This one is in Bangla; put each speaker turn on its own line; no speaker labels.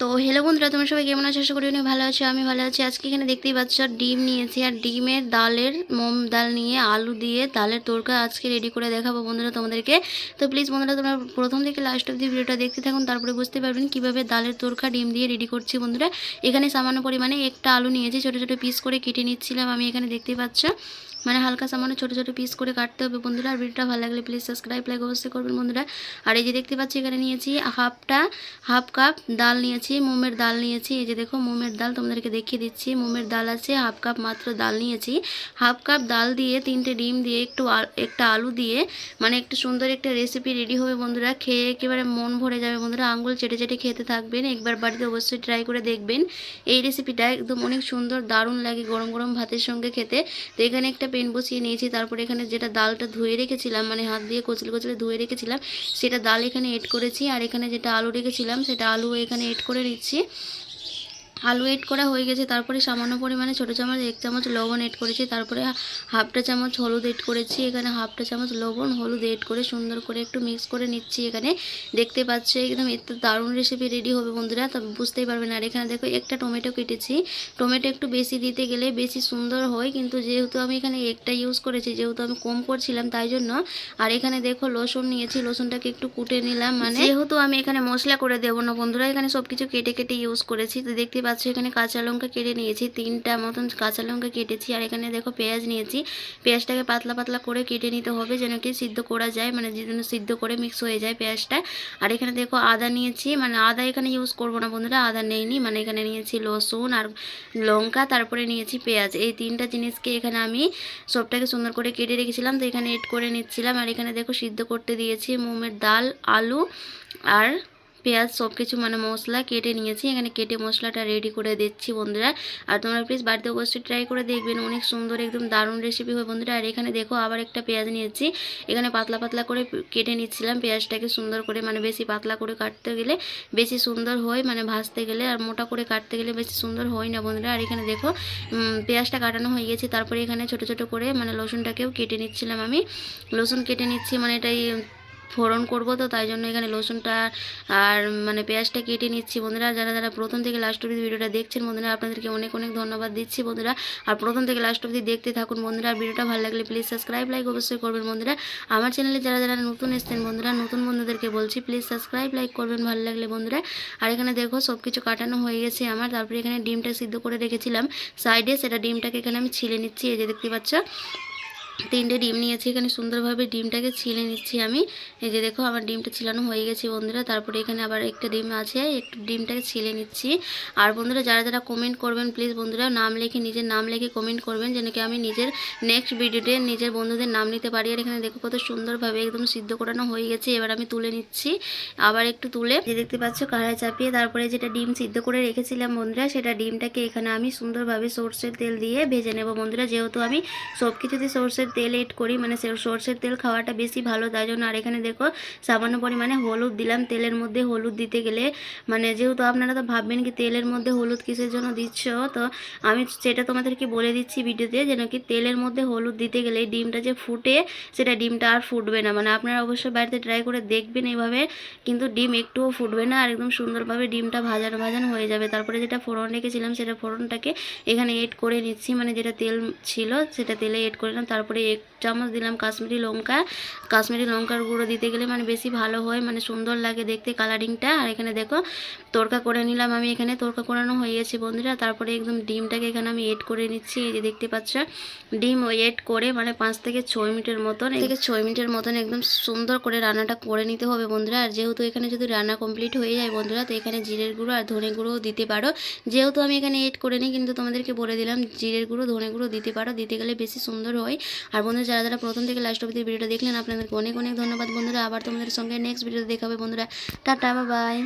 তো হ্যালো বন্ধুরা, তোমরা সবাই কেমন আছো? আশা করি অনেক ভালো আছো, আমি ভালো আছি। আজকে এখানে দেখতেই পাচ্ছ, ডিম নিয়েছি। আর ডিমের ডালের, মোম ডাল নিয়ে আলু দিয়ে ডালের তরকা আজকে রেডি করে দেখাবো বন্ধুরা তোমাদেরকে। তো প্লিজ বন্ধুরা, তোমরা প্রথম থেকে লাস্ট অব্দি ভিডিওটা দেখতে থাকুন, তারপরে বুঝতে পারবেন কীভাবে ডালের তরকা, ডিম দিয়ে রেডি করছি বন্ধুরা। এখানে সামান্য পরিমাণে একটা আলু নিয়েছি, ছোটো ছোটো পিস করে কেটে নিচ্ছিলাম আমি এখানে দেখতেই পাচ্ছ। মানে হালকা সামান্য ছোটো ছোটো পিস করে কাটতে হবে বন্ধুরা। আর ভিডিওটা ভালো লাগলে প্লিজ সাবস্ক্রাইব লাইক অবশ্যই করবেন বন্ধুরা। আর এই যে দেখতে পাচ্ছি, এখানে নিয়েছি হাফটা হাফ কাপ ডাল নিয়েছি, মোমের ডাল নিয়েছি। এই যে দেখো, মোমের ডাল তোমাদেরকে দেখিয়ে দিচ্ছি। মোমের ডাল আছে হাফ কাপ মাত্র ডাল নিয়েছি। হাফ কাপ ডাল দিয়ে তিনটে ডিম দিয়ে একটু একটা আলু দিয়ে মানে একটু সুন্দর একটা রেসিপি রেডি হবে বন্ধুরা। খেয়ে একেবারে মন ভরে যাবে বন্ধুরা। আঙুল চেটে চেটে খেতে থাকবেন। একবার বাড়িতে অবশ্যই ট্রাই করে দেখবেন। এই রেসিপিটা একদম অনেক সুন্দর, দারুণ লাগে গরম গরম ভাতের সঙ্গে খেতে। তো এখানে একটা পেন বসিয়ে নিয়েছি, তারপরে এখানে যেটা ডালটা ধুয়ে রেখেছিলাম মানে হাত দিয়ে কচলে কচলে ধুয়ে রেখেছিলাম, সেটা ডাল এখানে এড করেছি, আর এখানে যেটা আলু রেখেছিলাম, সেটা আলু এখানে এড করে নিচ্ছি। আলু এড করা হয়ে গেছে, তারপরে সামান্য পরিমাণে ছোটো চামচ, এক চামচ লবণ এড করেছি, তারপরে হাফটা চামচ হলুদ এড করেছি, এখানে হাফটা চামচ লবণ, হলুদ এড করে সুন্দর করে একটু মিক্স করে নিচ্ছি এখানে। দেখতে পাচ্ছ, একদম এত দারুণ রেসিপি রেডি হবে বন্ধুরা তবে বুঝতেই পারবেন। আর এখানে দেখো একটা টমেটো কেটেছি। টমেটো একটু বেশি দিতে গেলে বেশি সুন্দর হয়, কিন্তু যেহেতু আমি এখানে একটা ইউজ করেছি, যেহেতু আমি কম করছিলাম তাই জন্য। আর এখানে দেখো লসুন নিয়েছি, লসুনটাকে একটু কুটে নিলাম মানে যেহেতু আমি এখানে মশলা করে দেবো না বন্ধুরা, এখানে সব কিছু কেটে কেটে ইউজ করেছি, তো দেখতে পাচ্ছ এখানে কাঁচা লঙ্কা কেটে নিয়েছি, তিনটা মতন কাঁচা লঙ্কা কেটেছি, আর এখানে দেখো পেঁয়াজ নিয়েছি। পেঁয়াজটাকে পাতলা পাতলা করে কেটে নিতে হবে যেন কি সিদ্ধ করা যায় মানে যেন সিদ্ধ করে মিক্স হয়ে যায় পেঁয়াজটা। আর এখানে দেখো আদা নিয়েছি মানে আদা এখানে ইউজ করব না বন্ধুরা, আদা নেইনি মানে এখানে নিয়েছি লসুন আর লঙ্কা, তারপরে নিয়েছি পেঁয়াজ। এই তিনটা জিনিসকে এখানে আমি সবটাকে সুন্দর করে কেটে রেখেছিলাম, তো এখানে এড করে নিচ্ছিলাম। আর এখানে দেখো সিদ্ধ করতে দিয়েছি মুমের ডাল, আলু আর পেঁয়াজ সব কিছু মানে মশলা কেটে নিয়েছি। এখানে কেটে মশলাটা রেডি করে দিচ্ছি বন্ধুরা। আর তোমরা প্লিজ বাড়িতে অবশ্যই ট্রাই করে দেখবেন। অনেক সুন্দর, একদম দারুণ রেসিপি হয় বন্ধুরা। আর এখানে দেখো আবার একটা পেঁয়াজ নিয়েছি। এখানে পাতলা পাতলা করে কেটে নিচ্ছিলাম। পেঁয়াজটাকে সুন্দর করে মানে বেশি পাতলা করে কাটতে গেলে বেশি সুন্দর হয়। মানে ভাজতে গেলে আর মোটা করে কাটতে গেলে বেশি সুন্দর হয় না বন্ধুরা। আর এখানে দেখো পেঁয়াজটা কাটানো হয়ে গেছে। তারপরে এখানে ছোট ছোট করে মানে রসুনটাকেও কেটে নিচ্ছিলাম আমি। রসুন কেটে নিচ্ছি মানে এটাই ফোড়ন করব তো, তাই জন্য এখানে রসুনটা আর মানে পেঁয়াজটা কেটে নিচ্ছি। বন্ধুরা, যারা যারা প্রথম থেকে লাস্ট অবধি ভিডিওটা দেখছেন, বন্ধুরা, আপনাদেরকে অনেক অনেক ধন্যবাদ দিচ্ছি, বন্ধুরা। আর প্রথম থেকে লাস্ট অবধি দেখতে থাকুন, বন্ধুরা। ভিডিওটা ভালো লাগলে প্লিজ সাবস্ক্রাইব লাইক অবশ্যই করবেন, বন্ধুরা। আমার চ্যানেলে যারা যারা নতুন এসছেন, বন্ধুরা, নতুন বন্ধুদেরকে বলছি প্লিজ সাবস্ক্রাইব লাইক করবেন, ভালো লাগলে, বন্ধুরা। আর এখানে দেখো সব কিছু কাটানো হয়ে গেছে আমার। তারপরে এখানে ডিমটা সিদ্ধ করে রেখেছিলাম। সাইডে সেটা ডিমটাকে এখানে আমি ছিলে নিচ্ছি, এই যে দেখতে পাচ্ছ। তিনটে ডিম নিয়েছি, এখানে সুন্দরভাবে ডিমটাকে ছিলে নিচ্ছি আমি। এই যে দেখো, আমার ডিমটা ছিলানো হয়ে গেছে বন্ধুরা। তারপরে এখানে আবার একটা ডিম আছে, একটু ডিমটাকে ছিলে নিচ্ছি। আর বন্ধুরা, যারা যারা কমেন্ট করবেন প্লিজ বন্ধুরা, নাম লিখে, নিজের নাম লিখে কমেন্ট করবেন, যেন কি আমি নিজের নেক্সট ভিডিওতে নিজের বন্ধুদের নাম নিতে পারি। আর এখানে দেখো, কত সুন্দরভাবে একদম সিদ্ধ করানো হয়ে গেছে। এবার আমি তুলে নিচ্ছি, আবার একটু তুলে। যে দেখতে পাচ্ছ, কাড়ায় চাপিয়ে তারপরে যেটা ডিম সিদ্ধ করে রেখেছিলাম বন্ধুরা, সেটা ডিমটাকে এখানে আমি সুন্দরভাবে সর্ষের তেল দিয়ে ভেজে নেব বন্ধুরা। যেহেতু আমি সব কিছুতে সর্ষের তেল এড করি মানে সর্ষের তেল খাওয়াটা বেশি ভালো, তাই জন্য। আর এখানে দেখো, সামান্য পরিমাণে হলুদ দিলাম। তেলের মধ্যে হলুদ দিতে গেলে মানে যেহেতু আপনারা তো ভাববেন কি তেলের মধ্যে হলুদ কিসের জন্য দিচ্ছ, তো আমি সেটা তোমাদেরকে বলে দিচ্ছি ভিডিওতে, যেন কি তেলের মধ্যে হলুদ দিতে গেলে ডিমটা যে ফুটে, সেটা ডিমটা আর ফুটবে না। মানে আপনারা অবশ্যই বাড়িতে ট্রাই করে দেখবেন এইভাবে, কিন্তু ডিম একটুও ফুটবে না, আর একদম সুন্দরভাবে ডিমটা ভাজানো ভাজানো হয়ে যাবে। তারপরে যেটা ফোড়ন রেখেছিলাম, সেটা ফোড়নটাকে এখানে এড করে নিচ্ছি মানে যেটা তেল ছিল, সেটা তেলে এড করে নিলাম। তারপরে এক চামচ দিলাম কাশ্মীরি লঙ্কা। কাশ্মীরি লঙ্কার গুঁড়ো দিতে গেলে মানে বেশি ভালো হয় মানে সুন্দর লাগে দেখতে কালারিংটা। আর এখানে দেখো তড়কা করে নিলাম আমি এখানে। তড়কা করানো হয়ে গেছে বন্ধুরা, তারপরে একদম ডিমটাকে এখানে আমি এড করে নিচ্ছি, এই যে দেখতে পাচ্ছ। ডিম এড করে মানে পাঁচ থেকে ছয় মিনিটের মতন থেকে ছয় মিনিটের মতন একদম সুন্দর করে রান্নাটা করে নিতে হবে বন্ধুরা। আর যেহেতু এখানে যদি রান্না কমপ্লিট হয়ে যায় বন্ধুরা, তো এখানে জিরের গুঁড়ো আর ধনে গুঁড়োও দিতে পারো। যেহেতু আমি এখানে এড করে নিই কিন্তু তোমাদেরকে বলে দিলাম, জিরের গুঁড়ো, ধনে গুঁড়ো দিতে পারো। দিতে গেলে বেশি সুন্দর হয়। আর বন্ধুরা, যারা যারা প্রথম থেকে লাস্ট অবধি ভিডিওটা দেখলেন, আপনাদেরকে অনেক অনেক ধন্যবাদ বন্ধুরা। আবার তোমাদের সঙ্গে নেক্সট ভিডিওতে দেখাবে বন্ধুরা। Tata bye